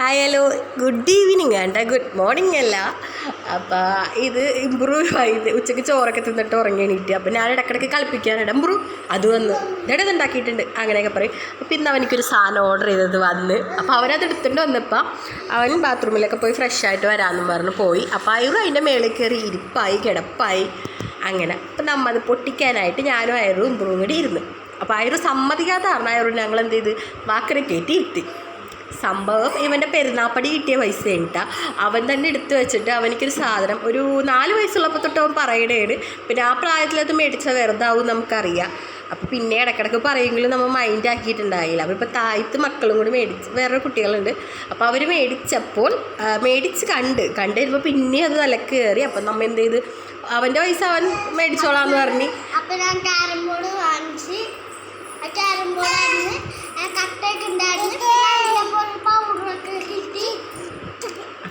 ആയാലോ good evening വേണ്ട good morning അല്ല. അപ്പോൾ ഇത് ഇമ്പ്രൂവ് ആയി ഉച്ചയ്ക്ക് ചോറൊക്കെ തിന്നിട്ട് ഉറങ്ങി അപ്പം ഞാൻ ഇടക്കിടക്ക് കളിപ്പിക്കാനിട ഇമ്പ്രൂവ് അത് വന്ന്. ഇടത് ഉണ്ടാക്കിയിട്ടുണ്ട് അങ്ങനെയൊക്കെ പറയും. അപ്പം ഇന്ന് അവനിക്കൊരു സാധനം ഓർഡർ ചെയ്തത് വന്ന്. അപ്പോൾ അവനത് എടുത്തിട്ട് വന്നപ്പോൾ അവൻ ബാത്റൂമിലൊക്കെ പോയി ഫ്രഷ് ആയിട്ട് വരാമെന്ന് പറഞ്ഞ് പോയി. അപ്പോൾ അയറും അതിന്റെ മേളിൽ കയറി ഇരിപ്പായി കിടപ്പായി. അങ്ങനെ. അപ്പം നമ്മത് പൊട്ടിക്കാനായിട്ട് ഞാനും അയറും ഇമ്പ്രൂവും കൂടി ഇരുന്ന്. അപ്പോൾ അയറു സമ്മതിക്കാത്ത കാരണം ഞങ്ങൾ എന്ത് ചെയ്ത്? വാക്കരെ കയറ്റി ഇരുത്തി. സംഭവം ഇവന്റെ പെരുന്നാപ്പടി കിട്ടിയ പൈസ കഴിഞ്ഞിട്ടാ അവൻ തന്നെ എടുത്തു വെച്ചിട്ട് അവനിക്കൊരു സാധനം ഒരു നാല് വയസ്സുള്ളപ്പോൾ തൊട്ട് അവൻ പറയണേണ്. പിന്നെ ആ പ്രായത്തിലത് മേടിച്ച വെറുതാവും നമുക്കറിയാം. അപ്പോൾ പിന്നെ ഇടക്കിടക്ക് പറയുമെങ്കിലും നമ്മൾ മൈൻഡ് ആക്കിയിട്ടുണ്ടായില്ല. അപ്പോൾ ഇപ്പോൾ താഴത്ത് മക്കളും കൂടി മേടിച്ച് വേറെ കുട്ടികളുണ്ട്. അപ്പോൾ അവർ മേടിച്ചപ്പോൾ മേടിച്ച് കണ്ട് കണ്ട് വരുമ്പോൾ പിന്നെ അത് തലക്ക് കയറി അപ്പം നമ്മൾ എന്ത് ചെയ്ത്? അവന്റെ പൈസ അവൻ മേടിച്ചോളാന്ന് പറഞ്ഞ്. അപ്പം ഞാൻ ക്യാരം ബോർഡ് വാങ്ങിച്ച് ക്യാരം ബോർഡ് കട്ടൊക്കെ ഉണ്ടായിരുന്നു പൗഡറൊക്കെ കിട്ടി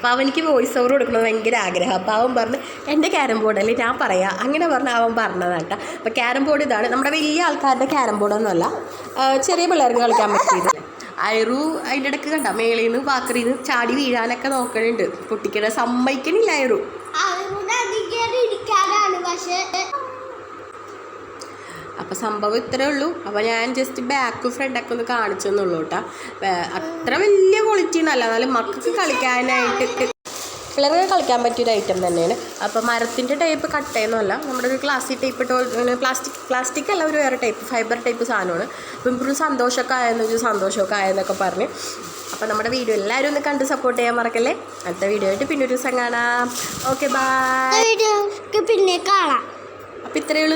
അപ്പോൾ അവനിക്ക് വോയിസ് ഓവർ കൊടുക്കണമെന്ന് ഭയങ്കര ആഗ്രഹം. അപ്പോൾ അവൻ പറഞ്ഞ് എന്റെ ക്യാരം ബോർഡ് അല്ലേ? ഞാൻ പറയാം. അങ്ങനെ പറഞ്ഞ് അവൻ പറഞ്ഞതാണ് കേട്ടോ. അപ്പോൾ ക്യാരം ബോർഡ് ഇതാണ്. നമ്മുടെ വലിയ ആൾക്കാരുടെ ക്യാരം ബോർഡൊന്നുമല്ല ചെറിയ പിള്ളേർക്ക് കളിക്കാൻ പറ്റിയത്. അയറു അതിന്റെ ഇടയ്ക്ക് കണ്ട? മേളിൽ നിന്ന് പാക്കറിയിൽ നിന്ന് ചാടി വീഴാനൊക്കെ നോക്കണുണ്ട്. പൊട്ടിക്കണ സമ്മതിക്കണില്ല അയറു. അപ്പോൾ സംഭവം ഇത്രേ ഉള്ളൂ. അപ്പോൾ ഞാൻ ജസ്റ്റ് ബാക്ക് ഫ്രണ്ടൊക്കെ ഒന്ന് കാണിച്ചു എന്നുള്ളൂ കേട്ടോ അത്ര വലിയ ക്വാളിറ്റി ഒന്നല്ല എന്നാലും മക്കൾക്ക് കളിക്കാനായിട്ട് പിള്ളേർക്ക് കളിക്കാൻ പറ്റിയൊരു ഐറ്റം തന്നെയാണ്. അപ്പോൾ മരത്തിന്റെ ടൈപ്പ് കട്ടയൊന്നുമല്ല നമ്മുടെ ഒരു ക്ലാസ്സിക് ടൈപ്പ് പ്ലാസ്റ്റിക് പ്ലാസ്റ്റിക് അല്ല ഒരു വേറെ ടൈപ്പ് ഫൈബർ ടൈപ്പ് സാധനമാണ്. അപ്പോൾ ഇപ്പോൾ സന്തോഷമൊക്കെ ആയെന്ന് വെച്ചാൽ സന്തോഷമൊക്കെ ആയെന്നൊക്കെ പറഞ്ഞ്. അപ്പോൾ നമ്മുടെ വീഡിയോ എല്ലാവരും ഒന്ന് കണ്ട് സപ്പോർട്ട് ചെയ്യാൻ മറക്കല്ലേ? അടുത്ത വീഡിയോ ആയിട്ട് പിന്നെ ഒരു ദിവസം കാണാം. ഓക്കെ ബൈ പിന്നെ കാണാം. അപ്പോൾ ഇത്രയേ ഉള്ളൂ.